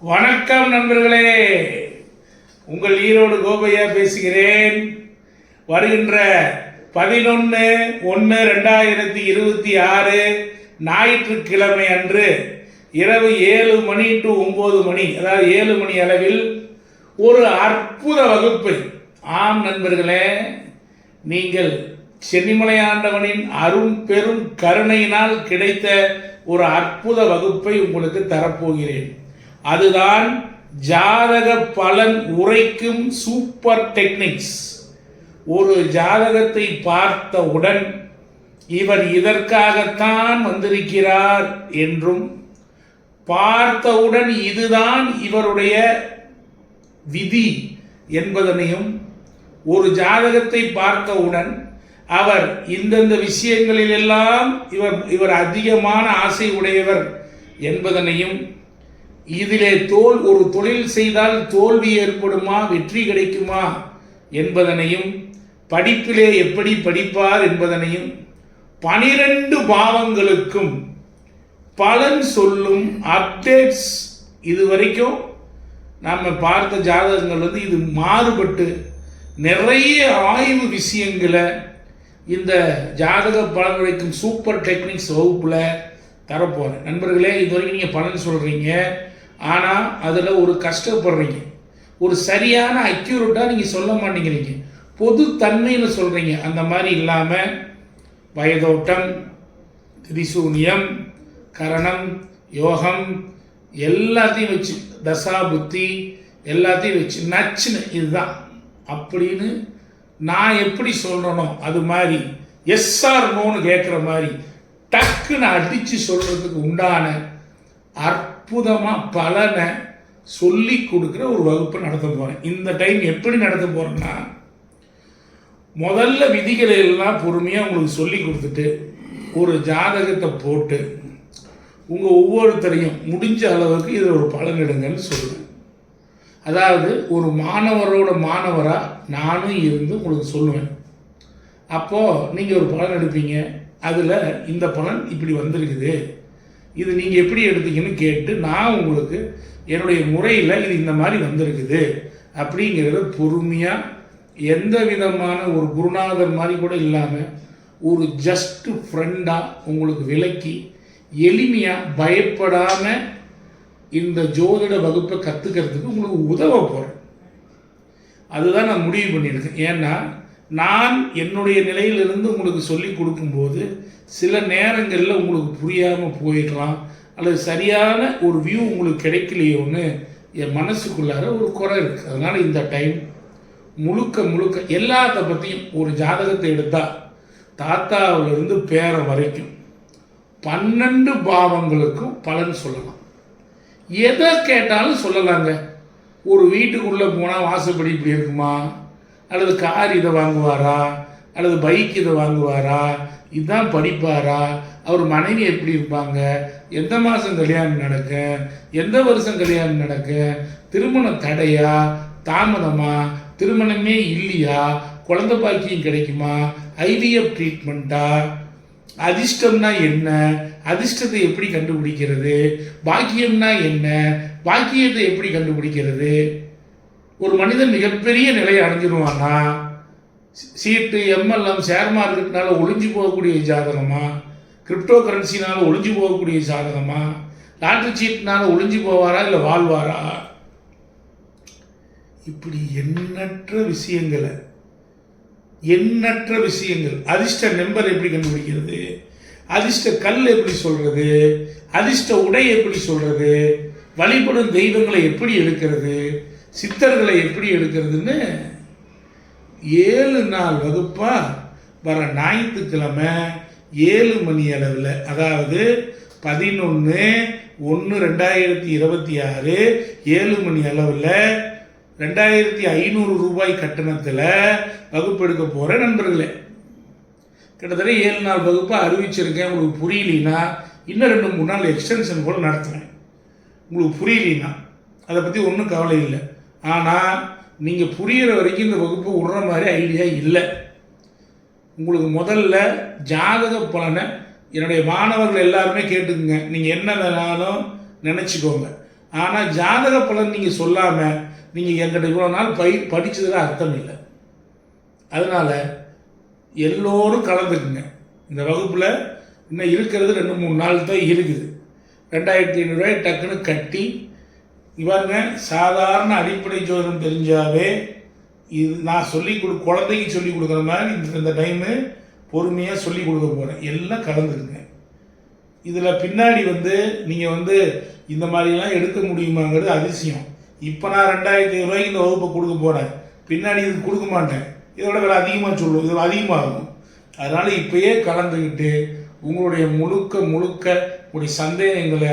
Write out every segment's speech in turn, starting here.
வணக்கம் நண்பர்களே. உங்கள் ஈரோடு கோபையா பேசுகிறேன். வருகின்ற பதினொன்று ஒன்று ரெண்டாயிரத்தி இருபத்தி ஆறு ஞாயிற்றுக்கிழமை அன்று இரவு ஏழு மணி டு ஒம்பது மணி அதாவது ஏழு மணி அளவில் ஒரு அற்புத வகுப்பை. ஆம் நண்பர்களே நீங்கள் சென்னிமலை ஆண்டவனின் அரும் பெரும் கருணையினால் கிடைத்த ஒரு அற்புத வகுப்பை உங்களுக்கு தரப்போகிறேன். அதுதான் ஜாதக பலன் உரைக்கும் சூப்பர் டெக்னிக்ஸ் ஒரு ஜாதகத்தை பார்த்தவுடன் இவர் இதற்காகத்தான் வந்திருக்கிறார் என்றும் பார்த்தவுடன் இதுதான் இவருடைய விதி என்பதனையும் ஒரு ஜாதகத்தை பார்த்தவுடன் அவர் இந்தந்த விஷயங்களிலெல்லாம் இவர் இவர் அதிகமான ஆசை உடையவர் என்பதனையும் இதிலே தோல் ஒரு தொழில் செய்தால் தோல்வி ஏற்படுமா வெற்றி கிடைக்குமா என்பதனையும் படிப்பிலே எப்படி படிப்பார் என்பதனையும் பனிரெண்டு பாவங்களுக்கும் பலன் சொல்லும் அப்டேட்ஸ் இதுவரைக்கும் நம்ம பார்த்த ஜாதகங்கள் வந்து இது மாறுபட்டு நிறைய ஆய்வு விஷயங்களை இந்த ஜாதக பலன் உரைக்கும் சூப்பர் டெக்னிக்ஸ் வகுப்பில் தரப்போகிறேன் நண்பர்களே இது வரைக்கும் நீங்கள் பலன் சொல்கிறீங்க ஆனால் அதில் ஒரு கஷ்டப்படுறீங்க. ஒரு சரியான அக்யூரேட்டாக நீங்கள் சொல்ல மாட்டேங்கிறீங்க. பொது தன்மைன்னு சொல்கிறீங்க அந்த மாதிரி இல்லாமல் வயதோட்டம் திரிசூனியம் கரணம் யோகம் எல்லாத்தையும் வச்சு தசா புத்தி எல்லாத்தையும் வச்சு நச்சுன்னு இதுதான். அப்படின்னு நான் எப்படி சொல்கிறனோ அது மாதிரி எஸ்ஆர் நோன்னு கேட்குற மாதிரி டக்குன்னு அடித்து சொல்கிறதுக்கு உண்டான அற்புதமாக பலனை சொல்லி கொடுக்குற ஒரு வகுப்பை நடத்த போகிறேன் இந்த டைம் எப்படி நடத்த போகிறேன்னா முதல்ல விதிகளை எல்லாம் பொறுமையாக உங்களுக்கு சொல்லி கொடுத்துட்டு ஒரு ஜாதகத்தை போட்டு உங்கள் ஒவ்வொருத்தரையும் முடிஞ்ச அளவுக்கு இதில் ஒரு பலன் எடுங்கன்னு சொல்லுவேன் அதாவது ஒரு மாணவரோட மாணவராக நானும் இருந்து உங்களுக்கு சொல்லுவேன். அப்போது நீங்கள் ஒரு பலன் எடுப்பீங்க. அதில் இந்த பலன் இப்படி வந்திருக்குது. இது நீங்கள் எப்படி எடுத்தீங்கன்னு கேட்டு நான் உங்களுக்கு என்னுடைய முறையில் இது இந்த மாதிரி வந்திருக்குது அப்படிங்கிறத பொறுமையாக எந்த விதமான ஒரு குருநாதர் மாதிரி கூட இல்லாமல் ஒரு ஜஸ்ட் ஃப்ரெண்டாக உங்களுக்கு விளக்கி எளிமையாக பயப்படாமல் இந்த ஜோதிட வகுப்பை கற்றுக்கிறதுக்கு உங்களுக்கு உதவ போகிறேன் அதுதான் நான் முடிவு பண்ணியிருக்கேன். ஏன்னா நான் என்னுடைய நிலையிலிருந்து உங்களுக்கு சொல்லி கொடுக்கும்போது சில நேரங்களில் உங்களுக்கு புரியாமல் போயிடலாம் அல்லது சரியான ஒரு வியூ உங்களுக்கு கிடைக்கலையோன்னு என் மனசுக்குள்ளார ஒரு குறை இருக்குது அதனால் இந்த டைம் முழுக்க முழுக்க எல்லாத்த பற்றியும் ஒரு ஜாதகத்தை எடுத்தால் தாத்தாவிலிருந்து பேர வரைக்கும் பன்னெண்டு பாவங்களுக்கும் பலன் சொல்லலாம். எதை கேட்டாலும் சொல்லலாங்க. ஒரு வீட்டுக்குள்ளே போனால் வாசப்படி இப்படி இருக்குமா? அல்லது கார் இதை வாங்குவாரா? அல்லது பைக் இதை வாங்குவாரா? இதுதான் படிப்பாரா? அவர் மனைவி எப்படி இருப்பாங்க? எந்த மாதம் கல்யாணம் நடக்க? எந்த வருஷம் கல்யாணம் நடக்க? திருமண தடையா? தாமதமா? திருமணமே இல்லையா? குழந்தை பாக்கியம் கிடைக்குமா? ஐவிஎஃப் ட்ரீட்மெண்ட்டா அதிர்ஷ்டம்னா என்ன? அதிர்ஷ்டத்தை எப்படி கண்டுபிடிக்கிறது? பாக்கியம்னா என்ன? பாக்கியத்தை எப்படி கண்டுபிடிக்கிறது? ஒரு மனிதன் மிகப்பெரிய நிலையை அடைஞ்சிருவான்னா சீட்டு எம்எல்எம் ஷேர் மார்க்கெட்னால ஒளிஞ்சு போகக்கூடிய ஜாதகமா? கிரிப்டோ கரன்சினால ஒளிஞ்சு போகக்கூடிய ஜாதகமா? லாட்ரி சீட்னால ஒளிஞ்சு போவாரா இல்லை வாழ்வாரா? இப்படி எண்ணற்ற விஷயங்களை எண்ணற்ற விஷயங்கள் அதிர்ஷ்ட நம்பர் எப்படி கண்டுபிடிக்கிறது? அதிர்ஷ்ட கல் எப்படி சொல்றது? அதிர்ஷ்ட உடை எப்படி சொல்றது? வழிபடும் தெய்வங்களை எப்படி எடுக்கிறது? சித்தர்களை எப்படி எடுக்கிறதுன்னு ஏழு நாள் வகுப்பாக வர ஞாயிற்றுக்கிழமை ஏழு மணி அளவில். அதாவது பதினொன்று ஒன்று ரெண்டாயிரத்தி இருபத்தி ஆறு ஏழு மணி அளவில் ரெண்டாயிரத்தி ஐநூறு ரூபாய் கட்டணத்தில் வகுப்பு எடுக்க போகிற நண்பர்களே. கிட்டத்தட்ட ஏழு நாள் வகுப்பாக அறிவிச்சிருக்கேன். உங்களுக்கு புரியலனா இன்னும் ரெண்டு மூணு நாள் எக்ஸ்டென்ஷன் கூட நடத்துவேன் உங்களுக்கு புரியலனா? அதை பற்றி ஒன்றும் கவலை இல்லை. ஆனால் நீங்கள் புரிகிற வரைக்கும் இந்த வகுப்பு விடுற மாதிரி ஐடியா இல்லை. உங்களுக்கு முதல்ல ஜாதக பலனை என்னுடைய மாணவர்கள் எல்லாருமே கேட்டுக்குங்க. நீங்கள் என்ன வேணாலும் நினச்சிக்கோங்க. ஆனால் ஜாதக பலன் நீங்கள் சொல்லாமல் நீங்கள் என்கிட்ட இவ்வளோ நாள் பை படித்ததில் அர்த்தம் இல்லை. அதனால் எல்லோரும் கலந்துக்குங்க. இந்த வகுப்பில் இன்னும் இருக்கிறது ரெண்டு மூணு நாள் தான் இருக்குது. ரெண்டாயிரத்தி ஐநூறுரூவாய் டக்குன்னு கட்டி இவங்க சாதாரண அடிப்படை ஜோதிடம் தெரிஞ்சாவே இது நான் சொல்லி கொடு குழந்தைக்கு சொல்லி கொடுக்குற மாதிரி இந்த இந்த டைமு பொறுமையாக சொல்லி கொடுக்க போகிறேன் எல்லாம் கலந்துக்குங்க. இதில் பின்னாடி வந்து நீங்கள் வந்து இந்த மாதிரிலாம் எடுக்க முடியுமாங்கிறது அதிசயம். இப்போ நான் ரெண்டாயிரத்தி ரூபாய்க்கு இந்த வகுப்பை கொடுக்க போகிறேன் பின்னாடி இது கொடுக்க மாட்டேன். இதோட விலை அதிகமாக சொல்லுவோம் இது அதிகமாகும். அதனால் இப்போயே கலந்துக்கிட்டு உங்களுடைய முழுக்க முழுக்க உங்களுடைய சந்தேகங்களை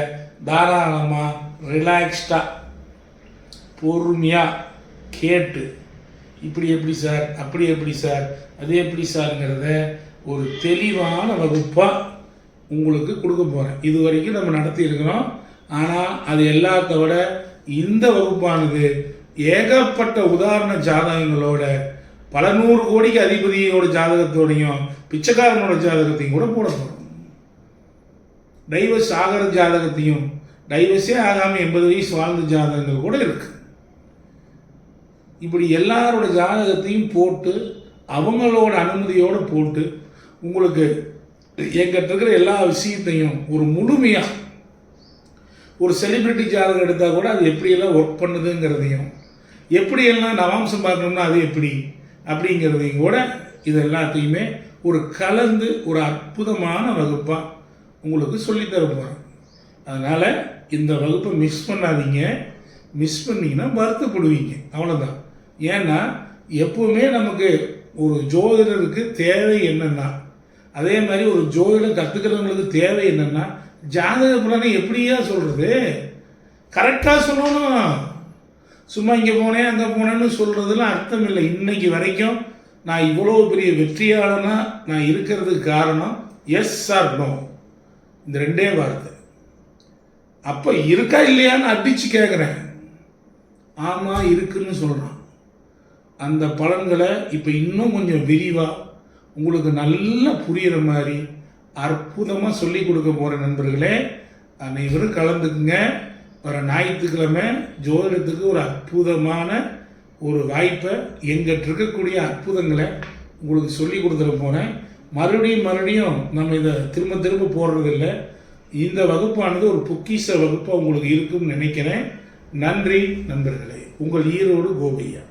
தாராளமாக ரிலாக்ஸ்டாக பொறுமையாக கேட்டு இப்படி எப்படி சார் அப்படி எப்படி சார் அது எப்படி சார்ங்கிறத ஒரு தெளிவான வகுப்பாக உங்களுக்கு கொடுக்க போகிறேன் இது வரைக்கும் நம்ம நடத்தியிருக்கிறோம் ஆனால் அது எல்லாத்த விட இந்த வகுப்பானது ஏகப்பட்ட உதாரண ஜாதகங்களோட பல நூறு கோடிக்கு அதிபதியோட ஜாதகத்தோடையும் பிச்சைக்காரனோட ஜாதகத்தையும் கூட போட போகிறோம் டைவர்ஸ் ஆகிற ஜாதகத்தையும் டைவர்ஸே ஆகாமல் எண்பது வயசு வாழ்ந்த ஜாதகங்கள் கூட இருக்கு. இப்படி எல்லாரோட ஜாதகத்தையும் போட்டு அவங்களோட அனுமதியோடு போட்டு உங்களுக்கு எங்கிட்ட இருக்கிற எல்லா விஷயத்தையும் ஒரு முழுமையாக ஒரு செலிபிரிட்டி ஜாதகம் எடுத்தால் கூட அது எப்படியெல்லாம் ஒர்க் பண்ணுதுங்கிறதையும் எப்படியெல்லாம் நவாம்சம் பார்க்கணும்னா அது எப்படி அப்படிங்கிறதையும் கூட இது எல்லாத்தையுமே ஒரு கலந்து ஒரு அற்புதமான வகுப்பாக உங்களுக்கு சொல்லித்தர போகிறேன் அதனால் இந்த வகுப்பை மிஸ் பண்ணாதீங்க. மிஸ் பண்ணிங்கன்னா வருத்தப்படுவீங்க. அவ்வளோதான் ஏன்னா எப்பவுமே நமக்கு ஒரு ஜோதிடருக்கு தேவை என்னென்னா அதே மாதிரி ஒரு ஜோதிடம் கற்றுக்கிறவங்களுக்கு தேவை என்னென்னா ஜாதக புலனை எப்படியா சொல்கிறது கரெக்டாக சொல்லணும். சும்மா இங்கே போனேன் அங்கே போனேன்னு சொல்கிறதுலாம் அர்த்தம் இல்லை. இன்னைக்கு வரைக்கும் நான் இவ்வளோ பெரிய வெற்றியாளனாக நான் இருக்கிறதுக்கு காரணம் எஸ் ஆர் நோ இந்த ரெண்டே வார்த்தை. அப்போ இருக்கா இல்லையான்னு அடித்து கேட்குறேன் ஆமாம் இருக்குன்னு சொல்கிறான் அந்த பலன்களை இப்போ இன்னும் கொஞ்சம் விரிவாக உங்களுக்கு நல்லா புரிகிற மாதிரி அற்புதமாக சொல்லி கொடுக்க போகிற நண்பர்களே. அனைவரும் கலந்துக்குங்க. வர ஞாயிற்றுக்கிழமை ஜோதிடத்துக்கு ஒரு அற்புதமான ஒரு வாய்ப்பை எங்கிட்ட இருக்கக்கூடிய அற்புதங்களை உங்களுக்கு சொல்லி கொடுத்துட போகிறேன் மறுபடியும் மறுபடியும் நம்ம இதை திரும்ப திரும்ப போடுறதில்ல. இந்த வகுப்பானது ஒரு பொக்கிஷ வகுப்பாக உங்களுக்கு இருக்கும்னு நினைக்கிறேன். நன்றி நண்பர்களே. உங்கள் ஈரோடு கோபையா